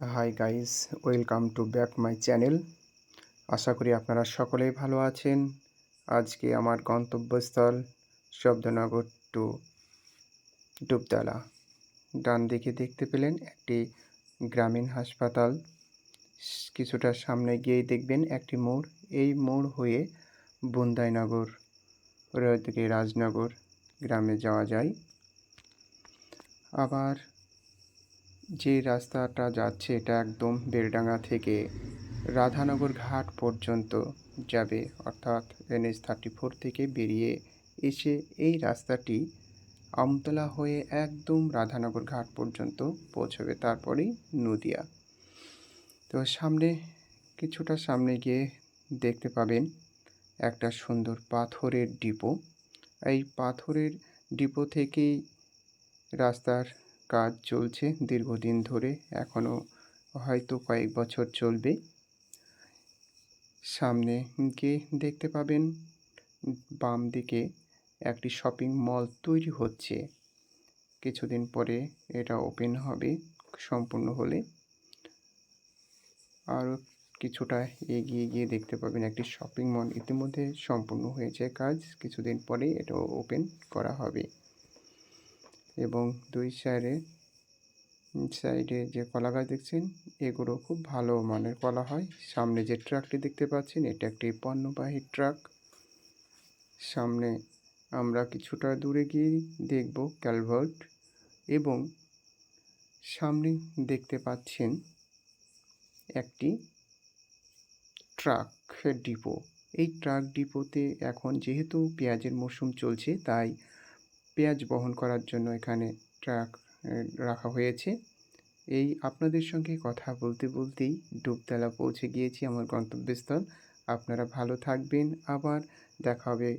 Hi guys welcome to back my channel আশা করি আপনারা সকলেই ভালো আছেন। আজকে আমার গন্তব্যস্থল শব্দনগর টু ডুবতলা। ডান দিকে দেখতে পেলেন একটি গ্রামীণ হাসপাতাল। কিছুটা সামনে গিয়েই দেখবেন একটি মোড়। এই মোড় হয়ে বুন্দাইনগর ওর রাজনগর গ্রামে যাওয়া যায়। আবার যে রাস্তাটা যাচ্ছে এটা একদম বেলডাঙ্গা থেকে রাধানগর ঘাট পর্যন্ত যাবে। অর্থাৎ এনএস থার্টি ফোর থেকে বেরিয়ে এসে এই রাস্তাটি আমতলা হয়ে একদম রাধানগর ঘাট পর্যন্ত পৌঁছবে, তারপরেই নদিয়া। তো সামনে, কিছুটা সামনে গিয়ে দেখতে পাবেন একটা সুন্দর পাথরের ডিপো। এই পাথরের ডিপো থেকেই রাস্তার কাজ চলছে দীর্ঘদিন ধরে। এখনও হয়তো কয়েক বছর চলবে। সামনে গিয়ে দেখতে পাবেন, বাম দিকে একটি শপিং মল তৈরি হচ্ছে। কিছুদিন পরে এটা ওপেন হবে সম্পূর্ণ হলে। আরও কিছুটা এগিয়ে গিয়ে দেখতে পাবেন একটি শপিং মল। ইতিমধ্যে সম্পূর্ণ হয়েছে কাজ। কিছুদিন পরে এটা ওপেন করা হবে। এবং দুই সাইডে সাইডে যে কলা গাছ দেখছেন, এগুলো খুব ভালো মানের কলা হয়। সামনে যে ট্রাকটি দেখতে পাচ্ছেন, এটা একটি পণ্যবাহী ট্রাক। সামনে আমরা কিছুটা দূরে গিয়ে দেখব ক্যালভার্ট এবং সামনে দেখতে পাচ্ছেন একটি ট্রাক ডিপো। এই ট্রাক ডিপোতে এখন যেহেতু পেঁয়াজের মরশুম চলছে, তাই পেঁয়াজ বহন করার জন্য এখানে ট্রাক রাখা হয়েছে। এই আপনাদের সঙ্গে কথা বলতে বলতেই ডুবতলা পৌঁছে গিয়েছি আমার গন্তব্যস্থল। আপনারা ভালো থাকবেন। আবার দেখা হবে